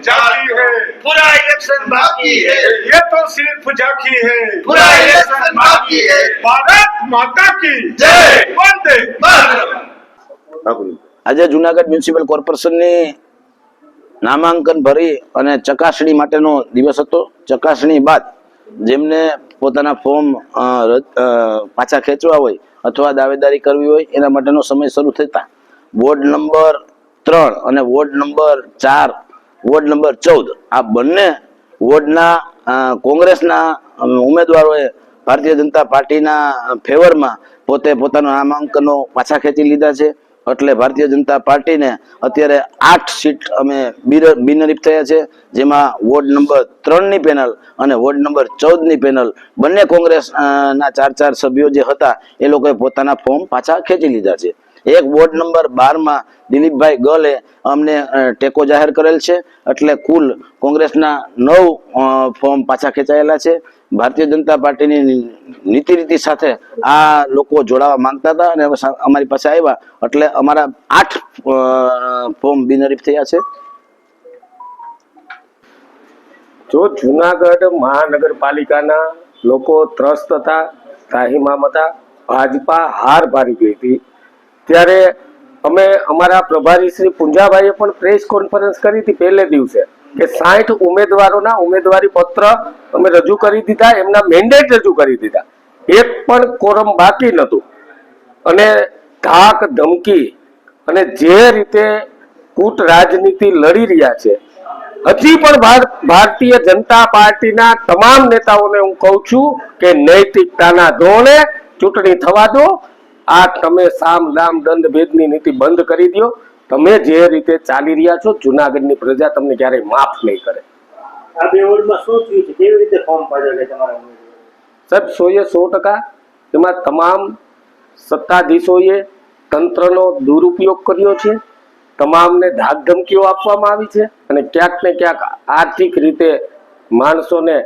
जाती है पूरा इलेक्शन बाकी है ये तो सिर्फ झांकी है पूरा इलेक्शन बाकी है भारत माता की जय वंदे मातरम આજે જુનાગઢ મ્યુનિસિપલ કોર્પોરેશનની નામાંકન ભરી અને ચકાસણી માટેનો દિવસ હતો ચકાસણી બાદ જેમને પોતાના ફોર્મ અ, રદ- અ, પાછા ખેંચવા હોય અથવા દાવેદારી કરવી હોય એના માટેનો સમય શરૂ થતા વોર્ડ નંબર ત્રણ અને વોર્ડ નંબર ચાર વોર્ડ નંબર ચૌદ. આ બંને વોર્ડના કોંગ્રેસના ઉમેદવારોએ ભારતીય જનતા પાર્ટીના ફેવરમાં પોતે પોતાના નામાંકનો પાછા ખેંચી લીધા છે. એટલે ભારતીય જનતા પાર્ટીને અત્યારે આઠ સીટ અમે બિનરીફ થયા છે. જેમાં વોર્ડ નંબર ત્રણની પેનલ અને વોર્ડ નંબર ચૌદની પેનલ બંને કોંગ્રેસના ચાર ચાર સભ્યો જે હતા એ લોકોએ પોતાના ફોર્મ પાછા ખેંચી લીધા છે. એક વોર્ડ નંબર બારમાં દિલીપભાઈ ગલે અમને ટેકો જાહેર કરેલ છે. એટલે કુલ કોંગ્રેસના નવ ફોર્મ પાછા ખેંચાયેલા છે. ભારતીય જનતા પાર્ટીની નીતિ રીતિ સાથે આ લોકો જોડાવા માંગતા હતા અને અમારી પાસે આવ્યા. એટલે અમારા આઠ ફોર્મ બિનહરીફ થયા છે. જો જુનાગઢ મહાનગરપાલિકાના લોકો ત્રસ્ત હતા ત્રાહિમામ હતા, ભાજપા હાર ભારી ગઈ હતી. ત્યારે અમે અમારા પ્રભારી શ્રી પુંજાભાઈએ પણ પ્રેસ કોન્ફરન્સ કરી હતી પહેલે દિવસે કે સાઠ ઉમેદવારોના ઉમેદવારી પત્ર અમે રજૂ કરી દીધા, એમના મેન્ડેટ રજૂ કરી દીધા. એક પણ કોરમ બાકી નહોતું. અને ધાક, ધમકી અને જે રીતે કૂટ રાજનીતિ લડી રહ્યા છે, હજી પણ ભાર- ભારતીય જનતા પાર્ટીના તમામ નેતાઓને હું કહું છું કે નૈતિકતાના ધોરણે ચૂંટણી થવા દો આ તમે સામ દામ દંડ ભેદની નીતિ બંધ કરી દો તમે જે રીતે ચાલી રહ્યા છો જુનાગઢની પ્રજા તમને ક્યારેય માફ નહીં કરે. આ બે વોર્ડમાં શું થયું છે? કેવી રીતે ફોર્મ પાડ્યા છે તમારા સાહેબ સોએ સો ટકા એમાં તમામ સત્તાધીશોએ તંત્રનો દુરુપયોગ કર્યો છે. તમામને ધાક ધમકીઓ આપવામાં આવી છે. અને ક્યાંક ને ક્યાંક આર્થિક રીતે માણસોને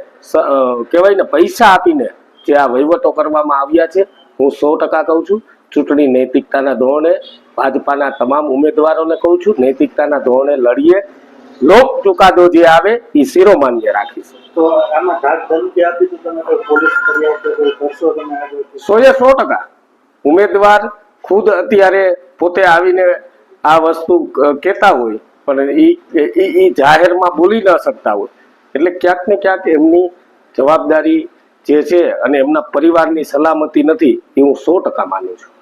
કહેવાય ને પૈસા આપીને જે આ વહીવટો કરવામાં આવ્યા છે. હું સો ટકા કહું છું ચૂંટણી નૈતિકતાના ધોરણે ભાજપાના તમામ ઉમેદવારોને કહું છું નૈતિકતાના ધોરણે લડીએ લોક ચુકાદો જે આવે એ શિરોમાન્ય રાખીશ. તો આમાં ધાક ધમકી આપી તો તમે પોલીસ ફરિયાદ કે કોઈ કરશો તમે આગળ સોએ સો ટકા. ઉમેદવાર ખુદ અત્યારે પોતે આવીને આ વસ્તુ કહેતા હોય પણ એ એ જાહેરમાં બોલી ન શકતા હોય. એટલે ક્યાંક ને ક્યાંક એમની જવાબદારી જે છે અને એમના પરિવારની સલામતી નથી એ હું સો ટકા માનું છું.